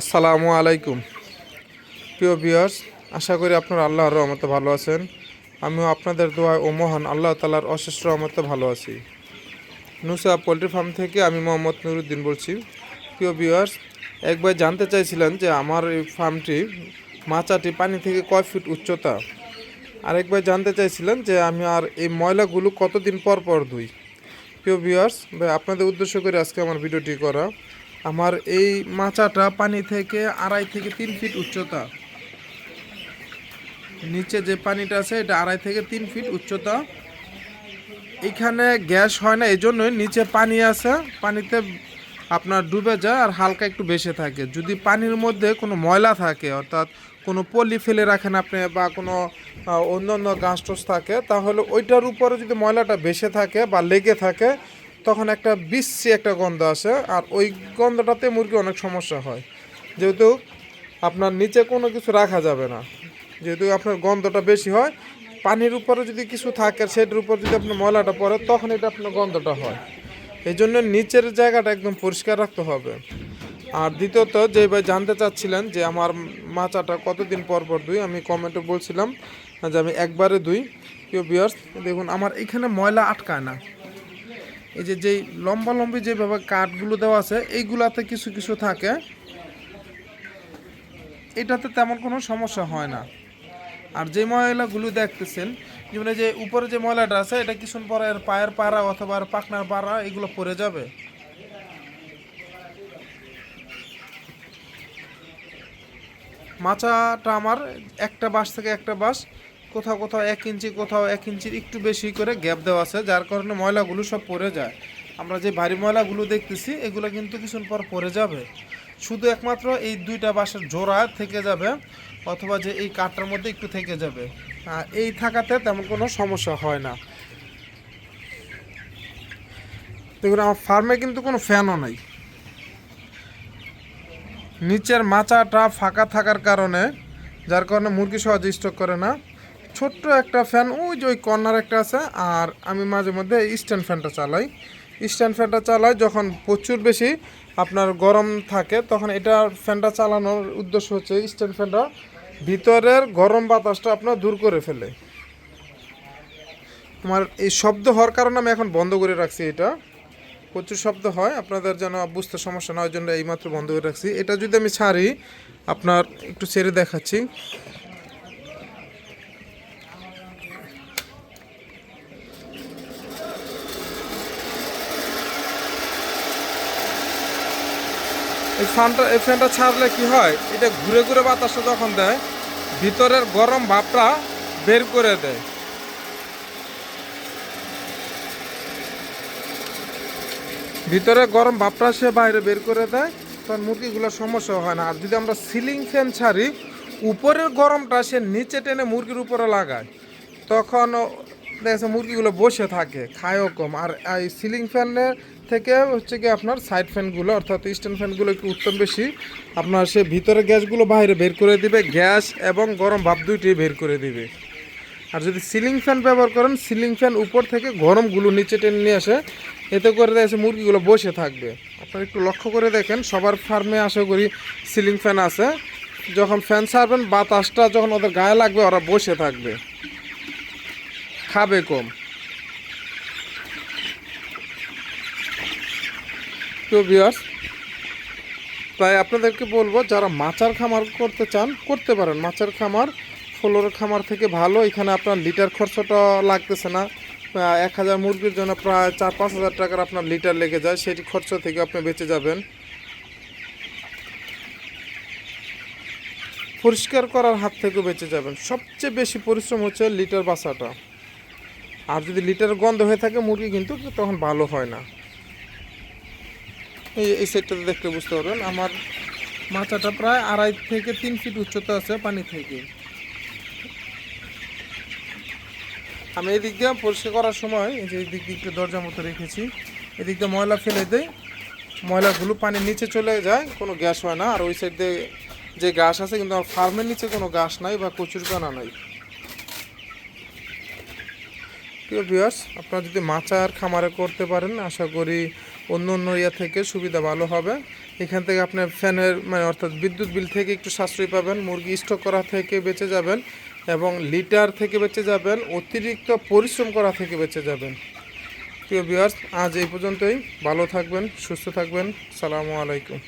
আসসালামু আলাইকুম। প্রিয় বিয়ার্স আশা করি আপনারা আল্লাহর রহমতে ভালো আছেন। আমিও আপনাদের দোয়ায় ও মহান আল্লাহ তালার অশেষ রহমতে ভালো আছি। নুসা পোলট্রি ফার্ম থেকে আমি মোহাম্মদ নুরুদ্দিন বলছি। প্রিয় বিয়ার্স একবার জানতে চাইছিলেন যে আমার এই ফার্মটি মাচাটি পানি থেকে কয় ফিট উচ্চতা? আরেকবার জানতে চাইছিলেন যে আমি আর এই ময়লাগুলো কতদিন পর পর ধুই? প্রিয় ভিউয়ার্স, ভাই, আপনাদের উদ্দেশ্য করে আজকে আমার ভিডিওটি করা। আমার এই মাচাটা পানি থেকে আড়াই থেকে তিন ফিট উচ্চতা। নিচে যে পানিটা আছে, এটা আড়াই থেকে তিন ফিট উচ্চতা। এখানে গ্যাস হয় না এই জন্যই নিচে পানি আছে। পানিতে আপনার ডুবে যায় আর হালকা একটু বেশি থাকে। যদি পানির মধ্যে কোনো ময়লা থাকে, অর্থাৎ কোনো পলি ফেলে রাখেন আপনি বা কোনো অন্য অন্য গাছ থাকে, তাহলে ওইটার উপরে যদি ময়লাটা বেশি থাকে বা লেগে থাকে তখন একটা বিশ্রী একটা গন্ধ আসে, আর ওই গন্ধটাতে মুরগি অনেক সমস্যা হয়। যেহেতু আপনার নিচে কোনো কিছু রাখা যাবে না, যেহেতু আপনার গন্ধটা বেশি হয়, পানির উপরে যদি কিছু থাকে, সেটার উপর যদি আপনার ময়লাটা পড়ে, তখন এটা আপনার গন্ধটা হয়। এই জন্য নিচের জায়গাটা একদম পরিষ্কার রাখতে হবে। আর দ্বিতীয়ত, যে ভাই জানতে চাচ্ছিলেন যে আমার মাচাটা কতদিন পর পর ধুই, আমি কমেন্টে বলছিলাম যে আমি একবারে দুই কেউ বিয়ার্স দেখুন, আমার এখানে ময়লা আটকায় না। এই যে যেই লম্বা লম্বি যেভাবে কাঠগুলো দেওয়া আছে, এইগুলাতে কিছু কিছু থাকে। এটাতে তেমন কোনো সমস্যা হয় না। আর যে ময়লাগুলো দেখতেছেন, যেমন যে উপরে যে ময়লাটা আছে, এটা কিছুক্ষণ পরে এর পায়ের পাড়া অথবা এর পাখনার পাড়া, এগুলো পড়ে যাবে? মাচাটা আমার একটা বাঁশ থেকে একটা বাঁশ কোথাও কোথাও এক ইঞ্চি, কোথাও এক ইঞ্চির একটু বেশি করে গ্যাপ দেওয়া আছে, যার কারণে ময়লাগুলো সব পড়ে যায়। আমরা যে ভারী ময়লাগুলো দেখতেছি, এগুলো কিন্তু কিছুক্ষণ পর পড়ে যাবে। শুধু একমাত্র এই দুইটা বাঁশের জোড়া থেকে যাবে, অথবা যে এই কাঠটার মধ্যে একটু থেকে যাবে। এই থাকাতে তেমন কোনো সমস্যা হয় না। দেখুন, আমার ফার্মে কিন্তু কোনো ফ্যানও নাই। নিচের মাচাটা ফাঁকা থাকার কারণে, যার কারণে মুরগি সহজে স্টক করে না। ছোট্ট একটা ফ্যান ওই যে ওই কর্নার একটা আছে, আর আমি মাঝে মধ্যে স্ট্যান্ড ফ্যানটা চালাই। স্ট্যান্ড ফ্যানটা চালাই যখন প্রচুর বেশি আপনার গরম থাকে, তখন এটা ফ্যানটা চালানোর উদ্দেশ্য হচ্ছে স্ট্যান্ড ফ্যানটা ভিতরের গরম বাতাসটা আপনার দূর করে ফেলে। আমার এই শব্দ হওয়ার কারণে আমি এখন বন্ধ করে রাখছি এটা। প্রচুর শব্দ হয়, আপনাদের যেন বুঝতে সমস্যা না ওই জন্য এইমাত্র বন্ধ করে রাখছি। এটা যদি আমি ছাড়ি, আপনার একটু ছেড়ে দেখাচ্ছি। এই ফ্যানটা এই ফ্যানটা ছাড়লে কি হয়? এটা ঘুরে ঘুরে বাতাসটা যখন দেয়, ভিতরের গরম ভাবটা বের করে দেয়। ভিতরে গরম ভাবটা সে বাইরে বের করে দেয় তখন মুরগিগুলোর সমস্যা হয় না। আর যদি আমরা সিলিং ফ্যান ছাড়ি, উপরের গরমটা সে নিচে টেনে মুরগির উপরে লাগায়। তখন দেখছে মুরগিগুলো বসে থাকে, খায়ও কম। আর এই সিলিং ফ্যানের থেকে হচ্ছে কি আপনার সাইড ফ্যানগুলো অর্থাৎ স্ট্যান্ড ফ্যানগুলো একটু উত্তম বেশি, আপনার সে ভিতরে গ্যাসগুলো বাইরে বের করে দিবে গ্যাস এবং গরম ভাব দুইটি বের করে দিবে। আর যদি সিলিং ফ্যান ব্যবহার করেন সিলিং ফ্যান উপর থেকে গরমগুলো নিচে টেনে নিয়ে আসে, এতে করে দেখছে মুরগিগুলো বসে থাকবে। আপনারা একটু লক্ষ্য করে দেখেন, সবার ফার্মে আশা করি সিলিং ফ্যান আছে। যখন ফ্যান ছাড়বেন, বাতাসটা যখন ওদের গায়ে লাগবে, ওরা বসে থাকবে। খাবে কম। তো বিয়ার্স তাই আপনাদেরকে বলব, যারা মাচার খামার করতে চান, করতে পারেন। মাচার খামার, ফ্লোর খামার থেকে ভালো। এখানে আপনার লিটার খরচটা লাগতেছে না। এক হাজার মুরগির জন্য প্রায় চার, পাঁচ হাজার টাকার আপনার লিটার লেগে যায়। সেটি খরচ থেকে আপনি বেঁচে যাবেন। পরিষ্কার করার হাত থেকেও বেঁচে যাবেন। সবচেয়ে বেশি পরিশ্রম হচ্ছে লিটার বাসাটা আর যদি লিটার গন্ধ হয়ে থাকে মুরগি কিন্তু তখন ভালো হয় না। এই এই সাইডটাতে দেখলে বুঝতে পারবেন। আমার মাচাটা প্রায় আড়াই থেকে তিন ফিট উচ্চতা আছে পানি থেকে। আমি এই দিক দিয়ে পরিষ্কার করার সময় এই যে এই দিক দিয়ে একটু দরজা মতো রেখেছি। এদিক দিয়ে ময়লা ফেলে দেই। ময়লাগুলো পানির নিচে চলে যায়, কোনো গ্যাস হয় না। আর ওই সাইড দিয়ে যে গাছ আছে, কিন্তু আমার ফার্মের নিচে কোনো গাছ নাই বা কচুরকানা নাই। প্রিয় ভিউয়ার্স আপনারা যদি মাচার খামারে করতে পারেন, আশা করি অন্য অন্য ইয়া থেকে সুবিধা ভালো হবে। এখান থেকে আপনি ফ্যানের মানে অর্থাৎ বিদ্যুৎ বিল থেকে একটু সাশ্রয় পাবেন, মুরগি স্টক করা থেকে বেঁচে যাবেন এবং লিটার থেকে বেঁচে যাবেন, অতিরিক্ত পরিশ্রম করা থেকে বেঁচে যাবেন। প্রিয় ভিউয়ার্স আজ এই পর্যন্তই। ভালো থাকবেন, সুস্থ থাকবেন। সালামু আলাইকুম।